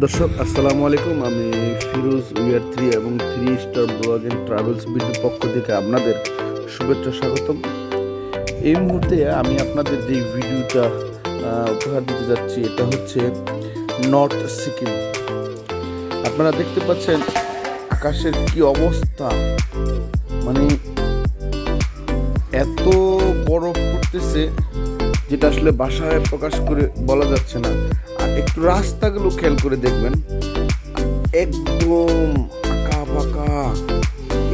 দর্শক, আসসালামু আলাইকুম। আমি ফিরোজ উইয়ার থ্রি এবং three star blog and travels বিডির পক্ষ থেকে আপনাদের শুভেচ্ছা স্বাগতম। এই মুহূর্তে আমি আপনাদের যে ভিডিওটা উপহার দিতে যাচ্ছি, এটা হচ্ছে নর্থ সিকিম। আপনারা দেখতে পাচ্ছেন আকাশের কি অবস্থা। মানে এত বরফ পড়তেছে যেটা আসলে বাসায় প্রকাশ করে বলা যাচ্ছে না। আর একটু রাস্তাগুলো খেয়াল করে দেখবেন। একদম আঁকা বাঁকা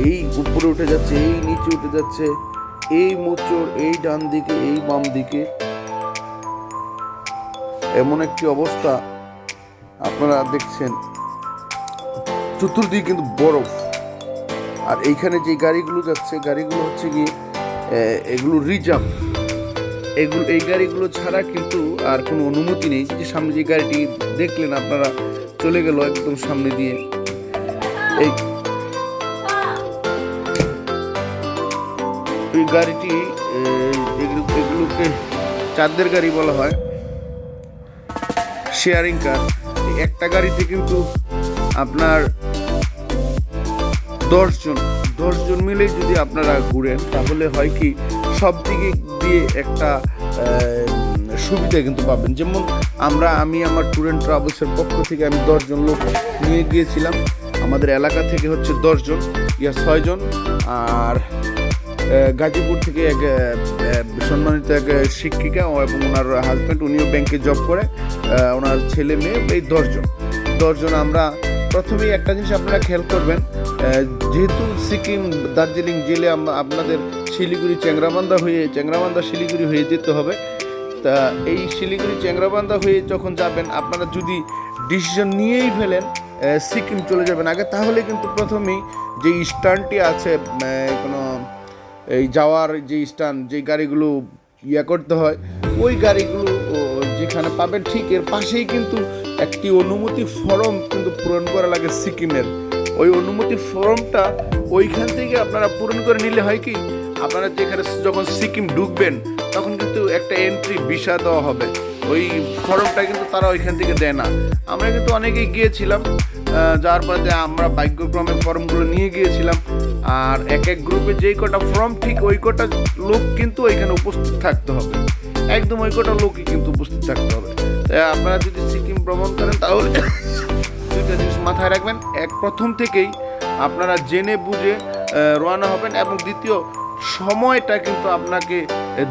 এই উপরে উঠে যাচ্ছে, এই নিচে উঠে যাচ্ছে, এই মোচড়, এই ডান দিকে, এই বাম দিকে। এমন একটি অবস্থা আপনারা দেখছেন। চতুর্দিকে কিন্তু বরফ। আর এইখানে যে গাড়িগুলো যাচ্ছে, গাড়িগুলো হচ্ছে গিয়ে এগুলো রিজার্ভ। এগুলো, এই গাড়িগুলো ছাড়া কিন্তু আর কোনো অনুমতি নেই। যে সামনে যে গাড়িটি দেখলেন আপনারা, চলে গেল একদম সামনে দিয়ে। এই এই গাড়িটি এগুলোকে চাঁদের গাড়ি বলা হয়। শেয়ারিং কার একটা গাড়িতে কিন্তু আপনার দশজন দশজন মিলেই যদি আপনারা ঘুরেন, তাহলে হয় কি, সব দিকে দিয়ে একটা সুবিধা কিন্তু পাবেন। যেমন আমরা, আমি, আমার ট্যুর অ্যান্ড ট্রাভেলসের পক্ষ থেকে আমি দশজন লোক নিয়ে গিয়েছিলাম। আমাদের এলাকা থেকে হচ্ছে দশজন, ইয়া ছয়জন। আর গাজীপুর থেকে এক সম্মানিত এক শিক্ষিকা এবং ওনার হাজব্যান্ড উনিও ব্যাংকে জব করে। ওনার ছেলে মেয়ে, এই দশজন। দশজন আমরা, প্রথমেই একটা জিনিস আপনারা খেয়াল করবেন যেহেতু সিকিম, দার্জিলিং জেলে আপনাদের শিলিগুড়ি চ্যাংরাবান্ধা হয়ে, চ্যাংরাবান্ধা শিলিগুড়ি হয়ে যেতে হবে। তা এই শিলিগুড়ি চ্যাংরাবান্ধা হয়ে যখন যাবেন, আপনারা যদি ডিসিশন নিয়েই ফেলেন সিকিম চলে যাবেন আগে, তাহলে কিন্তু প্রথমেই যে স্ট্যান্ডটি আছে কোনো, এই যাওয়ার যে স্ট্যান্ড, যে গাড়িগুলো ইয়া করতে হয়, ওই গাড়িগুলো যেখানে পাবেন, ঠিক এর পাশেই কিন্তু একটি অনুমতি ফর্ম কিন্তু পূরণ করা লাগে সিকিমের। ওই অনুমতি ফর্মটা ওইখান থেকে আপনারা পূরণ করে নিলে হয় কি, আপনারা যেখানে যখন সিকিম ঢুকবেন, তখন কিন্তু একটা এন্ট্রি ভিসা দেওয়া হবে। ওই ফর্মটা কিন্তু তারা ওইখান থেকে দেয় না। আমরা কিন্তু অনেকেই গিয়েছিলাম যার পরে আমরা ভাগ্যক্রমে ফর্মগুলো নিয়ে গিয়েছিলাম। আর এক এক গ্রুপে যেই কটা ফর্ম, ঠিক ওই কটা লোক কিন্তু ওইখানে উপস্থিত থাকতে হবে। একদম ওই কটা লোকই কিন্তু উপস্থিত থাকতে হবে। আপনারা যদি সিকিম ভ্রমণ করেন, তাহলে দুইটা জিনিস মাথায় রাখবেন, এক প্রথম থেকেই আপনারা জেনে বুঝে রওনা হবেন এবং দ্বিতীয়, সময়টা কিন্তু আপনাকে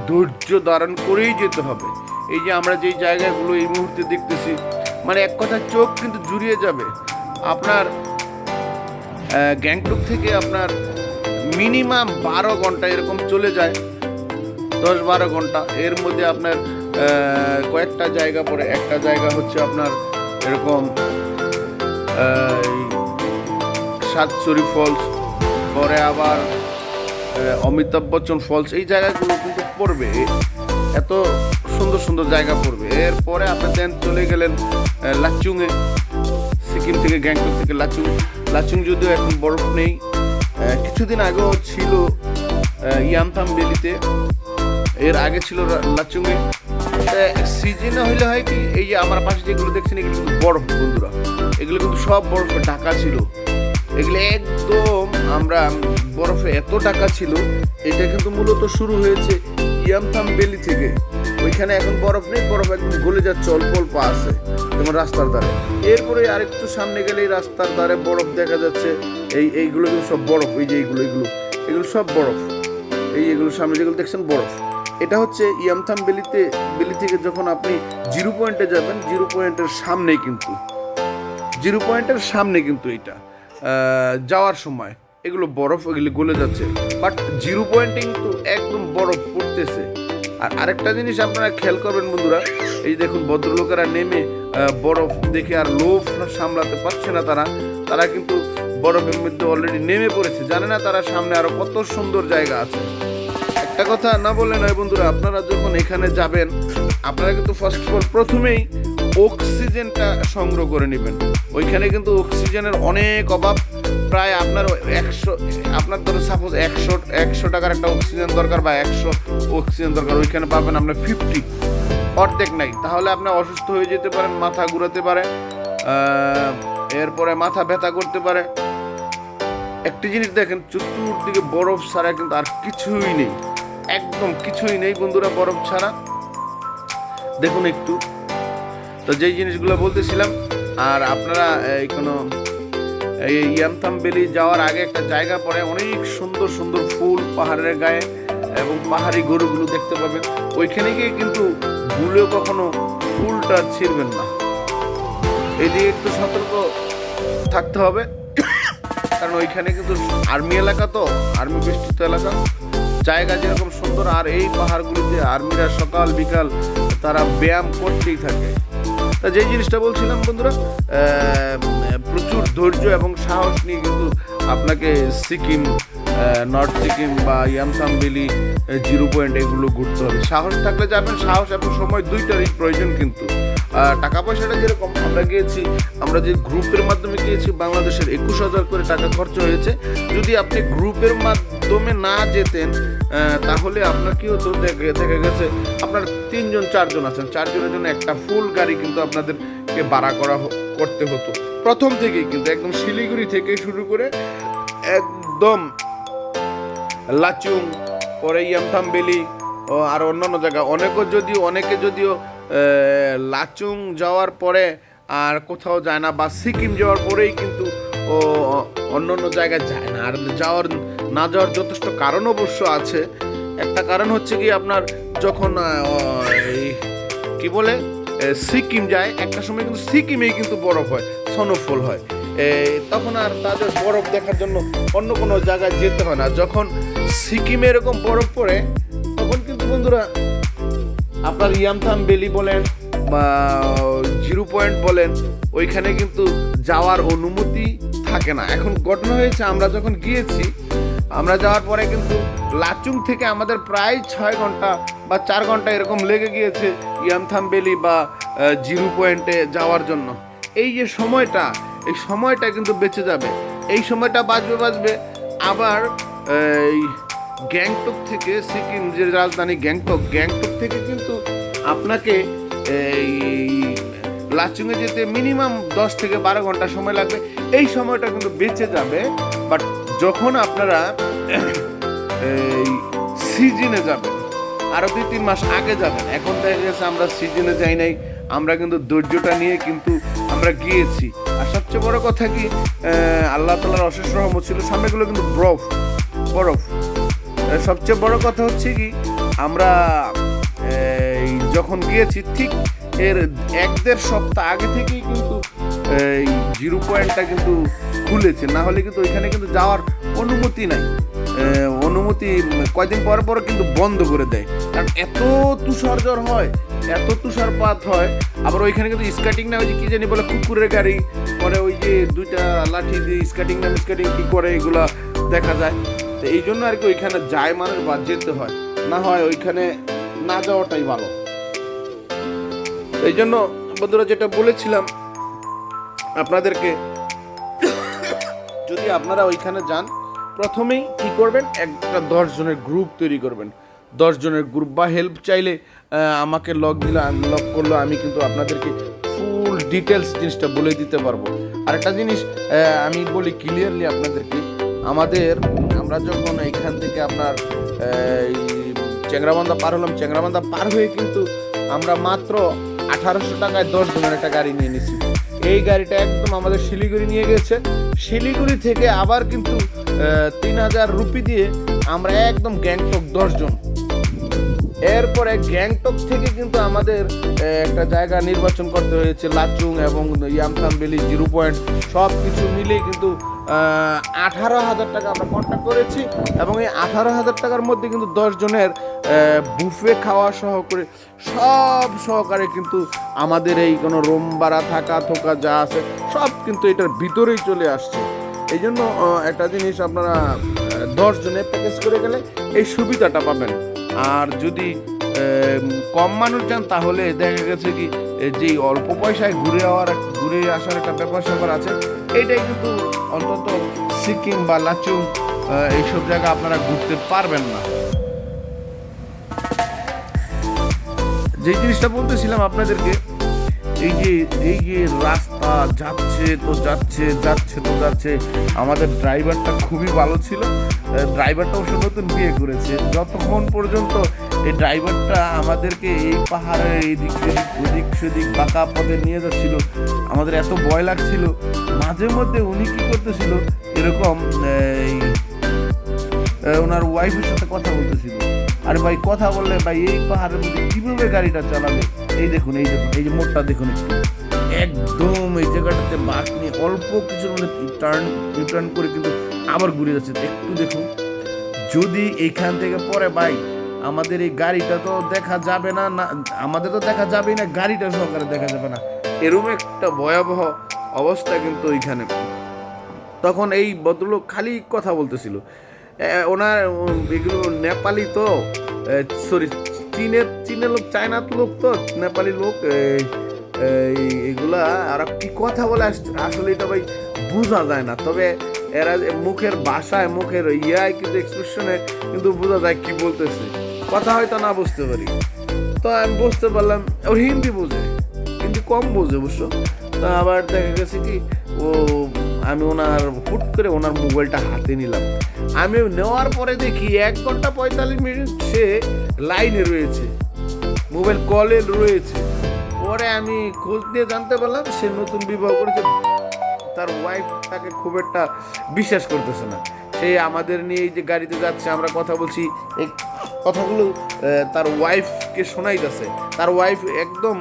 ধৈর্য ধারণ করেই যেতে হবে। এই যে আমরা যেই জায়গাগুলো এই মুহূর্তে দেখতেছি মানে এক কথা চোখ কিন্তু জুড়িয়ে যাবে। আপনার গ্যাংটক থেকে আপনার মিনিমাম বারো ঘণ্টা এরকম চলে যায়, দশ বারো ঘণ্টা। এর মধ্যে আপনার কয়েকটা জায়গা পরে একটা জায়গা হচ্ছে আপনার এরকম সাতচুরি ফলস পরে আবার অমিতাভ বচ্চন ফলস এই জায়গাগুলো কিন্তু পড়বে, এত সুন্দর সুন্দর জায়গা পড়বে। এরপরে আপনি দেন চলে গেলেন লাচুংয়ে, সিকিম থেকে, গ্যাংটক থেকে লাচুং। লাচুং যদিও এখন বরফ নেই কিছুদিন আগেও ছিল ইয়ামথাম ভ্যালিতে, এর আগে ছিল লাচুংয়ে। সিজনে হইলে হয় কি, এই যে আমার পাশে যেগুলো দেখছেন, এগুলো কিন্তু বরফ, বন্ধুরা। এগুলো কিন্তু সব বরফে ঢাকা ছিল। এগুলো একদম আমরা বরফে এত টাকা ছিল, এটা কিন্তু মূলত শুরু হয়েছে ইয়ামথাম ভ্যালি থেকে। ওইখানে এখন বরফ নেই, বরফ একদম গলে যাচ্ছে, অল্প অল্প আছে, যেমন রাস্তার ধারে। এরপরে আরেকটু সামনে গেলে এই রাস্তার ধারে বরফ দেখা যাচ্ছে। এই এইগুলো কিন্তু সব বরফ, এই যে এইগুলো, এগুলো এগুলো সব বরফ। এই এগুলো সামনে যেগুলো দেখছেন, বরফ। এটা হচ্ছে ইয়ামথাম বেলিতে বেলি থেকে যখন আপনি জিরো পয়েন্টে যাবেন, জিরো পয়েন্টের সামনেই কিন্তু জিরো পয়েন্টের সামনে কিন্তু এটা। যাওয়ার সময় এগুলো বরফ এগুলো গলে যাচ্ছে বাট জিরো পয়েন্টে কিন্তু একদম বরফ পড়তেছে। আর আরেকটা জিনিস আপনারা খেয়াল করবেন বন্ধুরা, এই দেখুন ভদ্রলোকেরা নেমে বরফ দেখে আর লোভ সামলাতে পারছে না তারা। তারা কিন্তু বরফের মধ্যে অলরেডি নেমে পড়েছে, জানে না তারা সামনে আরও কত সুন্দর জায়গা আছে। একটা কথা না বললে নয় বন্ধুরা, আপনারা যখন এখানে যাবেন, আপনারা কিন্তু ফার্স্ট অফ অল প্রথমেই অক্সিজেনটা সংগ্রহ করে নেবেন। ওইখানে কিন্তু অক্সিজেনের অনেক অভাব। প্রায় আপনার একশো, আপনার ধরো সাপোজ একশো একশো টাকার একটা অক্সিজেন দরকার বা একশো অক্সিজেন দরকার, ওইখানে পাবেন আপনার ফিফটি অর্ধেক নাই। তাহলে আপনি অসুস্থ হয়ে যেতে পারেন, মাথা ঘুরাতে পারে এরপরে মাথা ব্যথা করতে পারে। একটি জিনিস দেখেন, চতুর্দিকে বরফ ছাড়া কিন্তু আর কিছুই নেই। একদম কিছুই নেই বন্ধুরা বরফ ছাড়া। দেখুন একটু। তো যেই জিনিসগুলো বলতেছিলাম, আর আপনারা, এই কোনো, এই ইয়ামথাম বেলি যাওয়ার আগে একটা জায়গা পড়ে অনেক সুন্দর সুন্দর ফুল পাহাড়ের গায়ে এবং পাহাড়ি গরুগুলো দেখতে পাবেন। ওইখানে গিয়ে কিন্তু ভুলেও কখনো ফুলটা ছিঁড়বেন না। এদিকে একটু সতর্ক থাকতে হবে। কারণ ওইখানে কিন্তু আর্মি এলাকা তো, আর্মি বেষ্টিত এলাকা। জায়গা যেরকম সুন্দর, আর এই পাহাড়গুলিতে আর্মিরা সকাল বিকাল তারা ব্যায়াম করতেই থাকে। তা যেই জিনিসটা বলছিলাম বন্ধুরা প্রচুর ধৈর্য এবং সাহস নিয়ে কিন্তু আপনাকে সিকিম নর্থ সিকিম বা ইয়ামসাম ভ্যালি জিরো পয়েন্ট এগুলো ঘুরতে হবে। সাহস থাকলে যাবেন, সাহস এবং সময় দুইটারই প্রয়োজন কিন্তু। টাকা পয়সাটা যেরকম আমরা গিয়েছি, আমরা যে গ্রুপের মাধ্যমে গিয়েছি, বাংলাদেশের একুশ হাজার করে টাকা খরচ হয়েছে। যদি আপনি গ্রুপের মাধ্যমে না যেতেন তাহলে আপনার কি হতো দেখে গেছে আপনার তিনজন, চারজন আছেন। চারজনের জন্য একটা ফুল গাড়ি কিন্তু আপনাদেরকে ভাড়া করা করতে হতো। প্রথম থেকেই কিন্তু একদম শিলিগুড়ি থেকে শুরু করে একদম লাচুং, পরে ইয়ামথাম বেলি ও আর অন্যান্য জায়গা। অনেকে যদিও অনেকে যদিও লাচুং যাওয়ার পরে আর কোথাও যায় না বা সিকিম যাওয়ার পরেই কিন্তু অন্য অন্য জায়গায় যায় না। আর যাওয়ার না যাওয়ার যথেষ্ট কারণ অবশ্য আছে। একটা কারণ হচ্ছে কি আপনার যখন এই কি বলে সিকিম যায়, একটা সময় কিন্তু সিকিমেই কিন্তু বরফ হয় সনফল হয়। তখন আর তাদের বরফ দেখার জন্য অন্য কোনো জায়গায় যেতে হয় না। যখন সিকিমে এরকম বরফ পড়ে, তখন কিন্তু বন্ধুরা আপনার ইয়ামথাম বেলি বলেন বা, জিরো পয়েন্ট বলেন, ওইখানে কিন্তু যাওয়ার অনুমতি থাকে না। এখন ঘটনা হয়েছে, আমরা যখন গিয়েছি আমরা যাওয়ার পরে কিন্তু লাচুং থেকে আমাদের প্রায় ছয় ঘণ্টা বা চার ঘণ্টা এরকম লেগে গিয়েছে ইয়ামথাম বেলি বা জিরো পয়েন্টে যাওয়ার জন্য। এই যে সময়টা, এই সময়টা কিন্তু বেঁচে যাবে। এই সময়টা বাঁচবে বাঁচবে। আবার, এই গ্যাংটক থেকে সিকিম, যে রাজধানী গ্যাংটক গ্যাংটক থেকে কিন্তু আপনাকে এই লাচুংয়ে যেতে মিনিমাম দশ থেকে বারো ঘণ্টা সময় লাগবে। এই সময়টা কিন্তু বেঁচে যাবে, বাট যখন আপনারা এই সিজনে যাবেন আরও দুই তিন মাস আগে যাবেন, এখন দেখা গেছে আমরা সিজনে যাই নাই, আমরা কিন্তু ধৈর্যটা নিয়ে কিন্তু আমরা গিয়েছি। আর সবচেয়ে বড় কথা কি আল্লাহ তালার অশেষ রহমত ছিল, সামনেগুলো কিন্তু বরফ বরফ। সবচেয়ে বড় কথা হচ্ছে কি, আমরা যখন গিয়েছি, ঠিক এর এক দেড় সপ্তাহ আগে থেকেই কিন্তু, এই জিরো পয়েন্টটা কিন্তু খুলেছে না হলে কিন্তু ওইখানে কিন্তু যাওয়ার অনুমতি নাই। অনুমতি উম, কয়দিন পর পর কিন্তু বন্ধ করে দেয়। কারণ এত তুষার জ্বর হয় এত তুষারপাত হয় আবার ওইখানে কিন্তু স্কেটিং না ওই যে কী জানি বলে কুকুরের গাড়ি পরে ওই যে দুইটা লাঠি দিয়ে স্কেটিং না স্কেটিং কি করে এগুলা দেখা যায়। তো এই জন্য আর কি ওইখানে যায় মানুষ বা যেতে হয়। না হয় ওইখানে না যাওয়াটাই ভালো। এই জন্য বন্ধুরা যেটা বলেছিলাম আপনাদেরকে যদি আপনারা ওইখানে যান, প্রথমেই কি করবেন? একটা দশ জনের গ্রুপ তৈরি করবেন। দশ জনের গ্রুপ বা হেল্প চাইলে আমাকে লগ দিলে লগ করল আমি কিন্তু আপনাদেরকে ফুল ডিটেলস জিনিসটা বলে দিতে পারব। আর একটা জিনিস আমি বলি ক্লিয়ারলি আপনাদেরকে, আমাদের, আমরা যখন এখান থেকে আপনার চেংরাবান্ধা পার হলাম চেংরাবান্ধা পার হয়ে কিন্তু আমরা মাত্র আঠারোশো টাকায় দশ জনের একটা গাড়ি নিয়ে নিছি। এই গাড়িটা একদম আমাদের শিলিগুড়ি নিয়ে গেছে। শিলিগুড়ি থেকে আবার কিন্তু তিন হাজার রুপি দিয়ে আমরা একদম গ্যাংটক দশজন এরপরে গ্যাংটক থেকে কিন্তু আমাদের একটা জায়গা নির্বাচন করতে হয়েছে, লাচুং এবং ইয়ামথাম ভ্যালি জিরো পয়েন্ট। সব কিছু মিলিয়ে কিন্তু আঠারো হাজার টাকা আমরা কন্ট্যাক্ট করেছি এবং এই আঠারো হাজার টাকার মধ্যে কিন্তু জনের বুফে খাওয়া সহ করে সব সহকারে কিন্তু আমাদের এই কোনো রুম ভাড়া থাকা থোকা যা আছে, সব কিন্তু এটার ভিতরেই চলে আসছে। এই জন্য একটা জিনিস আপনারা দশ জনে প্যাকেজ করে গেলে এই সুবিধাটা পাবেন। আর যদি কম মানুষ যান, তাহলে দেখা গেছে কি যেই অল্প পয়সায় ঘুরে আওয়ার ঘুরে আসার একটা ব্যাপার স্যাপার আছে, এটাই কিন্তু অন্তত সিকিম বা লাচুং এইসব জায়গা আপনারা ঘুরতে পারবেন না। যে জিনিসটা বলতেছিলাম আপনাদেরকে এই যে এই যে রাস্তা যাচ্ছে তো যাচ্ছে যাচ্ছে তো যাচ্ছে। আমাদের ড্রাইভারটা খুবই ভালো ছিল। ড্রাইভারটা অবশ্য নতুন বিয়ে করেছে। যতক্ষণ পর্যন্ত এই ড্রাইভারটা আমাদেরকে এই পাহাড়ের এই দিক সেদিক, ওদিক সেদিক, বাঁকা পথে নিয়ে যাচ্ছিল, আমাদের এত ভয় লাগছিল। মাঝে মধ্যে উনি কি করতেছিল, এরকম ওনার ওয়াইফের সাথে কথা বলতেছিল। আরে ভাই, কথা বললে ভাই, এই পাহাড়ের মধ্যে কীভাবে গাড়িটা চালাবে? এই দেখুন এই দেখুন, এই যে মোড়টা দেখুন একটু। একদম এই জায়গাটাতে বাঁক নিয়ে অল্প কিছুর মধ্যে টার্ন রিটার্ন করে কিন্তু আবার ঘুরে যাচ্ছে। একটু দেখুন, যদি এইখান থেকে পরে ভাই, আমাদের এই গাড়িটা তো দেখা যাবে না না, আমাদের তো দেখা যাবেই না, গাড়িটা সহকারে দেখা যাবে না। এরকম একটা ভয়াবহ অবস্থা কিন্তু ওইখানে তখন এই ভদ্রলোক খালি কথা বলতেছিল। ওনার এগুলো নেপালি তো? সরি চীনের চীনের লোক, চায়নার লোক তো, নেপালি লোক এগুলা আর কি কথা বলে আস- আসলে এটা ভাই বোঝা যায় না। তবে এরা মুখের ভাষায়, মুখের ইয়ায় কিন্তু এক্সপ্রেশনে কিন্তু বোঝা যায় কি বলতেছে। কথা হয়তো না বুঝতে পারি। তো আমি বুঝতে পারলাম, ও হিন্দি বোঝে, হিন্দি কম বোঝে অবশ্য। তা আবার দেখা গেছে কি, ও, আমি ওনার, হুট করে ওনার মোবাইলটা হাতে নিলাম। আমি নেওয়ার পরে দেখি এক ঘণ্টা পঁয়তাল্লিশ মিনিট সে লাইনে রয়েছে, মোবাইল কলে রয়েছে। পরে আমি খোঁজ নিয়ে জানতে পারলাম সে নতুন বিবাহ করেছে, তার ওয়াইফ তাকে খুব একটা বিশ্বাস করতেছে না। সে আমাদের নিয়ে এই যে গাড়িতে যাচ্ছে, আমরা কথা বলছি, এই কথাগুলো তার ওয়াইফকে শোনাই শোনাইতেছে। তার ওয়াইফ একদম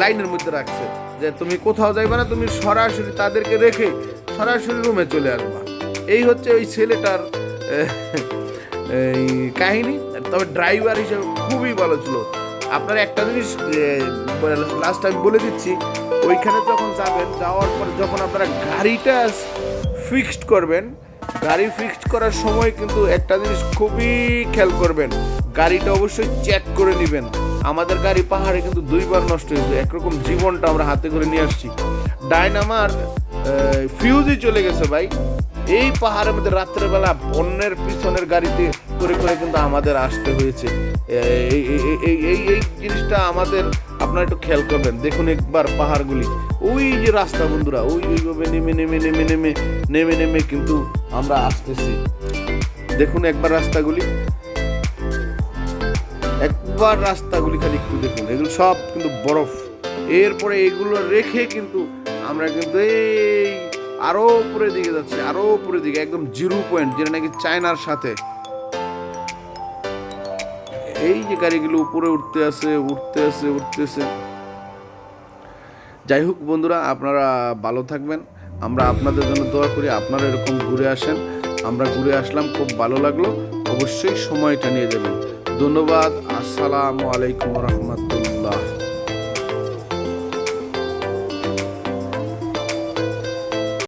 লাইনের মধ্যে রাখছে যে তুমি কোথাও যাইবে না, তুমি সরাসরি তাদেরকে রেখে সরাসরি রুমে চলে আসবা। এই হচ্ছে ওই ছেলেটার এই কাহিনী। তবে ড্রাইভার হিসেবে খুবই ভালো ছিল। আপনার একটা জিনিস লাস্ট আমি বলে দিচ্ছি, ওইখানে যখন যাবেন, যাওয়ার পর যখন আপনারা গাড়িটা ফিক্সড করবেন, গাড়ি ফিক্সড করার সময় কিন্তু একটা জিনিস খুবই খেয়াল করবেন, গাড়িটা অবশ্যই চেক করে নেবেন। আমাদের গাড়ি পাহাড়ে কিন্তু দুইবার নষ্ট হয়েছে, একরকম জীবনটা আমরা হাতে করে নিয়ে আসছি। ডাইনামার ফিউজই চলে গেছে ভাই। এই পাহাড়ের মধ্যে রাত্রেবেলা অন্যের পিছনের গাড়িতে করে করে কিন্তু আমাদের আসতে হয়েছে। এই এই এই জিনিসটা আমাদের আপনারা একটু খেয়াল করবেন। দেখুন একবার পাহাড়গুলি। ওই যে রাস্তা বন্ধুরা, ওই ওইভাবে নেমে নেমে নেমে নেমে নেমে নেমে কিন্তু আমরা আসতেছি। দেখুন একবার রাস্তাগুলি। একবার রাস্তাগুলি খালি একটু দেখুন। এগুলো সব কিন্তু বরফ। এরপরে এগুলো রেখে কিন্তু আমরা কিন্তু এই আরও উপরে দিকে যাচ্ছি, আরও উপরে দিকে, একদম জিরো পয়েন্ট, যেটা নাকি চায়নার সাথে। এই যে গাড়িগুলো উপরে উঠতে আছে উঠতে আছে উঠতেছে যাই হোক বন্ধুরা, আপনারা ভালো থাকবেন। আমরা আপনাদের জন্য দোয়া করি, আপনারা এরকম ঘুরে আসেন। আমরা ঘুরে আসলাম, খুব ভালো লাগল। অবশ্যই সময়টা নিয়ে যাবেন। ধন্যবাদ, আসসালামু আলাইকুম রহমত